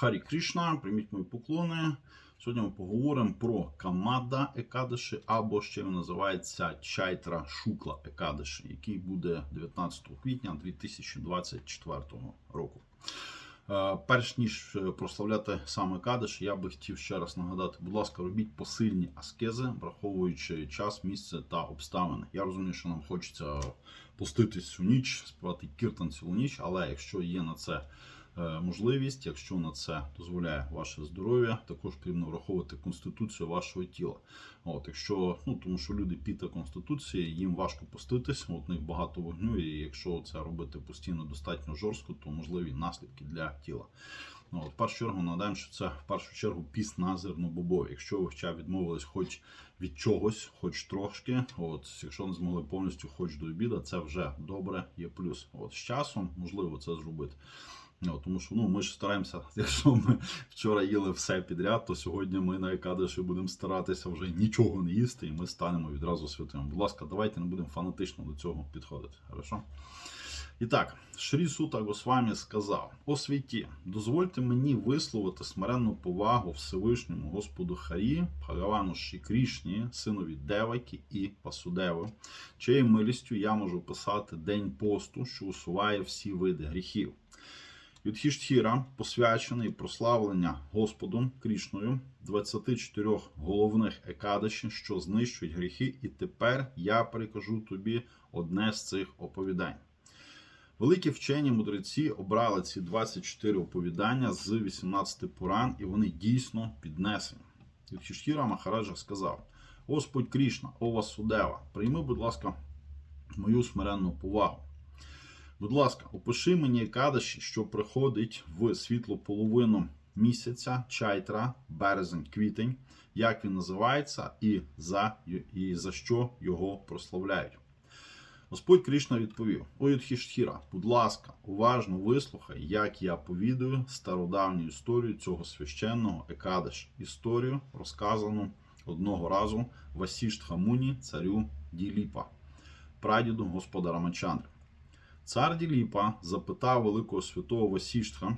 Харі Крішна, прийміть мої поклони. Сьогодні ми поговоримо про Камада Екадиші, або ще він називається Чайтра Шукла Екадиші, який буде 19 квітня 2024 року. Е, Перш ніж е, прославляти саме Кадиш, я би хотів ще раз нагадати, будь ласка, робіть посильні аскези, враховуючи час, місце та обставини. Я розумію, що нам хочеться поститись цю ніч, співати кіртан цілу ніч, але якщо є на це можливість, якщо на це дозволяє ваше здоров'я, також потрібно враховувати конституцію вашого тіла. От, якщо, ну тому що люди піта конституції, їм важко поститись, от них багато вогню, і якщо це робити постійно достатньо жорстко, то можливі наслідки для тіла. Ну, от, в першу чергу нагадаємо, що це в першу чергу піст на зернобобові. Якщо ви хоча відмовились хоч від чогось, хоч трошки, от якщо не змогли повністю хоч до обіду, це вже добре, є плюс. От з часом можливо це зробити. Ну, тому що ну, ми ж стараємося, якщо ми вчора їли все підряд, то сьогодні ми на Екадиші будемо старатися вже нічого не їсти, і ми станемо відразу святими. Будь ласка, давайте не будемо фанатично до цього підходити. Хорошо? І так, Шрі Сута Госвамі сказав: О святі, дозвольте мені висловити смиренну повагу Всевишньому Господу Харі, Бхагавану Шрі Крішні, синові Деваки і Пасудеви, чиєю милістю я можу писати день посту, що усуває всі види гріхів. Юдхіштхіра посвячений прославлення Господом Крішною 24 головних екадаші, що знищують гріхи, і тепер я перекажу тобі одне з цих оповідань. Великі вчені мудреці обрали ці 24 оповідання з 18 Пуран, і вони дійсно піднесені. Юдхіштхіра Махараджа сказав: Господь Крішна, о Васудева, прийми, будь ласка, мою смиренну повагу. Будь ласка, опиши мені кадаші, що приходить в світлу половину місяця, чайтра, березень, квітень, як він називається, і за, і за що його прославляють. Господь Кришна відповів: О Юдхіштхіра, будь ласка, уважно вислухай, як я повідаю стародавню історію цього священного Екадеш, історію, розказану одного разу Васіштхамуні, царю Діліпа, прадіду Господа Рамачандри. Цар Діліпа запитав великого святого Васіштха,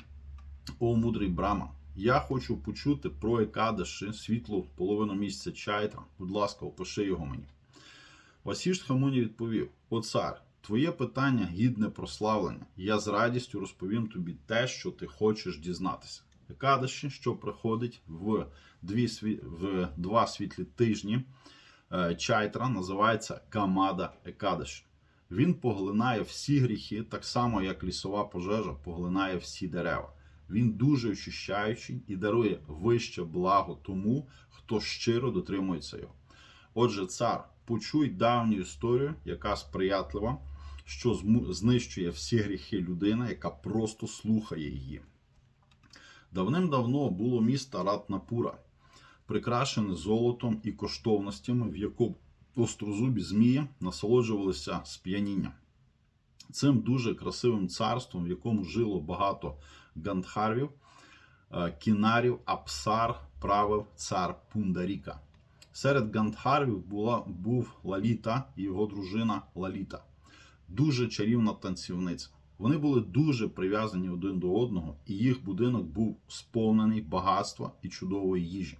о мудрий Брама, я хочу почути про Екадаші, світлу половину місяця Чайтра. Будь ласка, опиши його мені. Васіштха Муні відповів: О цар, твоє питання гідне прославлення. Я з радістю розповім тобі те, що ти хочеш дізнатися. Екадаші, що приходить в, дві, в два світлі тижні е, Чайтра, називається Камада Екадаші. Він поглинає всі гріхи, так само як лісова пожежа поглинає всі дерева. Він дуже очищаючий і дарує вище благо тому, хто щиро дотримується його. Отже, цар, почуй давню історію, яка сприятлива, що знищує всі гріхи людина, яка просто слухає її. Давним-давно було місто Ратнапура, прикрашене золотом і коштовностями, в якому острозубі змії насолоджувалися сп'янінням. Цим дуже красивим царством, в якому жило багато гандхарвів, е, кінарів, апсар, правив цар Пундаріка. Серед гандхарвів була, був Лаліта і його дружина Лаліта. Дуже чарівна танцівниця. Вони були дуже прив'язані один до одного, і їх будинок був сповнений багатства і чудової їжі.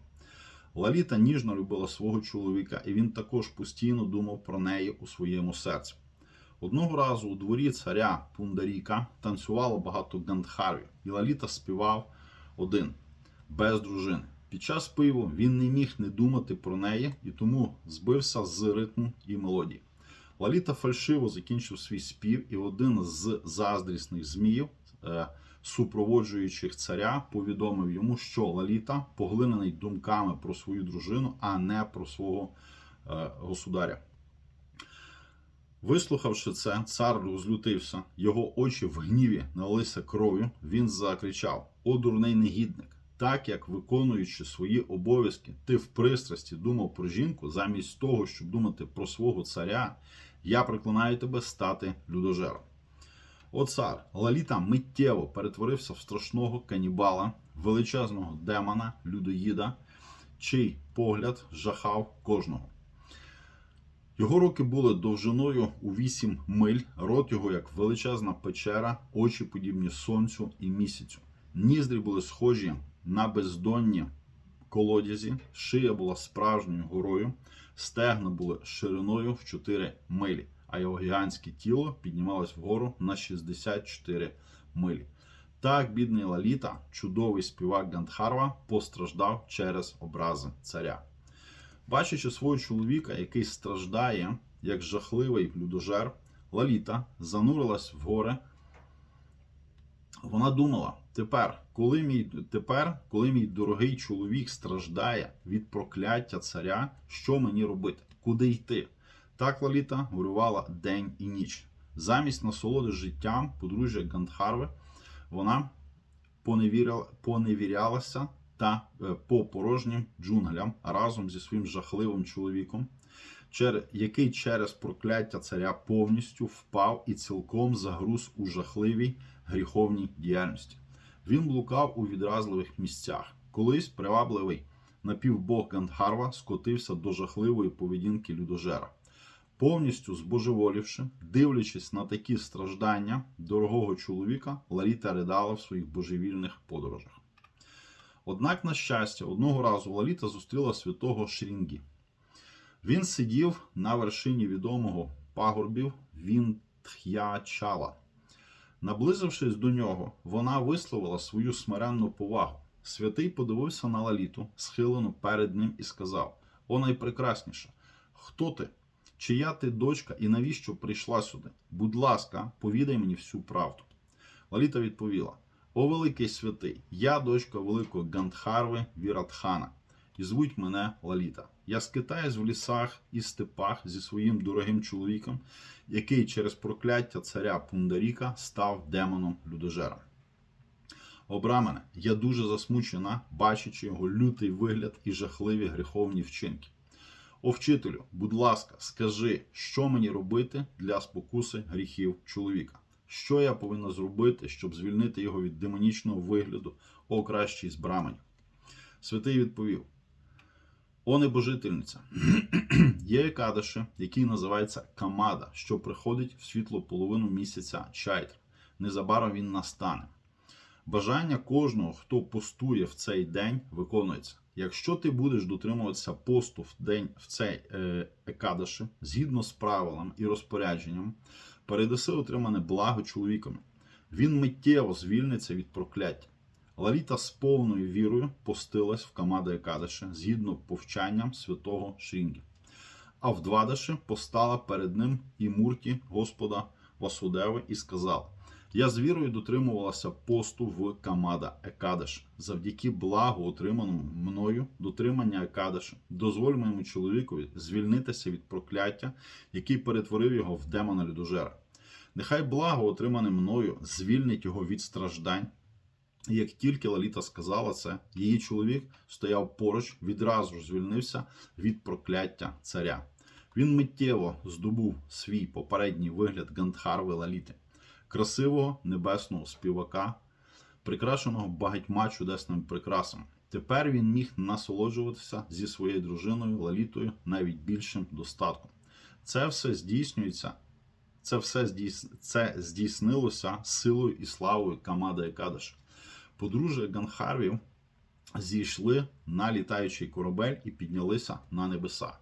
Лаліта ніжно любила свого чоловіка, і він також постійно думав про неї у своєму серці. Одного разу у дворі царя Пундаріка танцювало багато гандхарвів, і Лаліта співав один без дружини. Під час пиву він не міг не думати про неї і тому збився з ритму і мелодії. Лаліта фальшиво закінчив свій спів, і один з заздрісних зміїв, е, супроводжуючих царя, повідомив йому, що Лаліта поглинений думками про свою дружину, а не про свого е, государя. Вислухавши це, цар розлютився, його очі в гніві налилися кров'ю. Він закричав: О, дурний негідник! Так як виконуючи свої обов'язки, ти в пристрасті думав про жінку, замість того, щоб думати про свого царя, я приклинаю тебе стати людожером. О цар, Лаліта миттєво перетворився в страшного канібала, величезного демона, людоїда, чий погляд жахав кожного. Його руки були довжиною у 8 миль, рот його як величезна печера, очі подібні сонцю і місяцю. Ніздрі були схожі на бездонні колодязі, шия була справжньою горою, стегна були шириною в 4 милі, а його гігантське тіло піднімалось вгору на 64 милі. Так, бідний Лаліта, чудовий співак Гандхарва, постраждав через образи царя. Бачачи свого чоловіка, який страждає, як жахливий людожер, Лаліта занурилась в горе. Вона думала: тепер, коли мій тепер, коли мій дорогий чоловік страждає від прокляття царя, що мені робити? Куди йти? Так Лаліта горювала день і ніч. Замість насолоди життям подружжя Гандхарви вона поневіряла, поневірялася та е, по порожнім джунглям разом зі своїм жахливим чоловіком, який через прокляття царя повністю впав і цілком загруз у жахливій гріховній діяльності. Він блукав у відразливих місцях. Колись привабливий напівбог Гандхарва скотився до жахливої поведінки людожера. Повністю збожеволівши, дивлячись на такі страждання дорогого чоловіка, Лаліта ридала в своїх божевільних подорожах. Однак, на щастя, одного разу Лаліта зустріла святого Шрінгі. Він сидів на вершині відомого пагорбів Вінтх'ячала. Наблизившись до нього, вона висловила свою смиренну повагу. Святий подивився на Лаліту, схилену перед ним, і сказав: О найпрекрасніша, хто ти? Чия ти дочка і навіщо прийшла сюди? Будь ласка, повідай мені всю правду. Лаліта відповіла: О великий святий, я дочка великого Гандхарви Віратхана, і звуть мене Лаліта. Я скитаюсь в лісах і степах зі своїм дорогим чоловіком, який через прокляття царя Пундаріка став демоном людожером. Обрамене, я дуже засмучена, бачачи його лютий вигляд і жахливі гріховні вчинки. О вчителю, будь ласка, скажи, що мені робити для спокуси гріхів чоловіка? Що я повинна зробити, щоб звільнити його від демонічного вигляду, о кращий з? Святий відповів: О небожительниця, є екадаші, який називається Камада, що приходить в світло половину місяця чайтр. Незабаром він настане. Бажання кожного, хто постує в цей день, виконується. Якщо ти будеш дотримуватися посту в день в цей е, екадаші, згідно з правилами і розпорядженням, передаси отримане благо чоловікові. Він миттєво звільниться від прокляття. Лаліта з повною вірою постилась в Камада Екадаші згідно повчанням святого Шрінгі. А в Двадаші постала перед ним і мурті Господа Васудеви і сказала: Я з вірою дотримувалася посту в Камада Екадаш. Завдяки благу, отриманому мною дотримання Екадаші, дозволь моєму чоловікові звільнитися від прокляття, який перетворив його в демона людожера. Нехай благо, отримане мною, звільнить його від страждань. І як тільки Лаліта сказала це, її чоловік стояв поруч, відразу ж звільнився від прокляття царя. Він миттєво здобув свій попередній вигляд Гандхарви Лаліти, красивого небесного співака, прикрашеного багатьма чудесними прикрасами. Тепер він міг насолоджуватися зі своєю дружиною Лалітою навіть більшим достатком. Це все здійснюється. Це все здійс... це здійснилося силою і славою Камада Екадаша. Подружжя Ганхарвів зійшли на літаючий корабель і піднялися на небеса.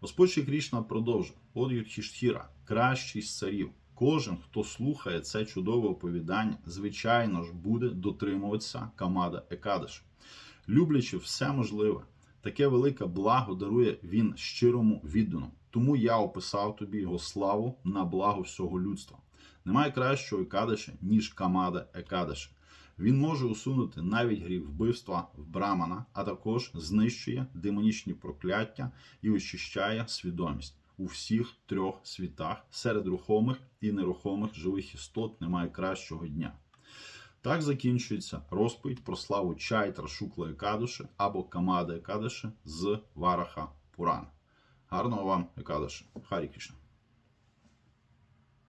Господь Крішна продовжив: От Юдхіштхіра, кращий з царів. Кожен, хто слухає це чудове оповідання, звичайно ж буде дотримуватися Камада Екадаш. Люблячи все можливе, таке велике благо дарує він щирому відданому. Тому я описав тобі його славу на благо всього людства. Немає кращого Екадаша, ніж Камада Екадаша. Він може усунути навіть гріх вбивства в Брамана, а також знищує демонічні прокляття і очищає свідомість. У всіх трьох світах серед рухомих і нерухомих живих істот немає кращого дня. Так закінчується розповідь про славу Чайтра Шукла Екадуші або Камада Екадуші з Вараха Пурана. Гарного вам Екадуші. Харі Кришна.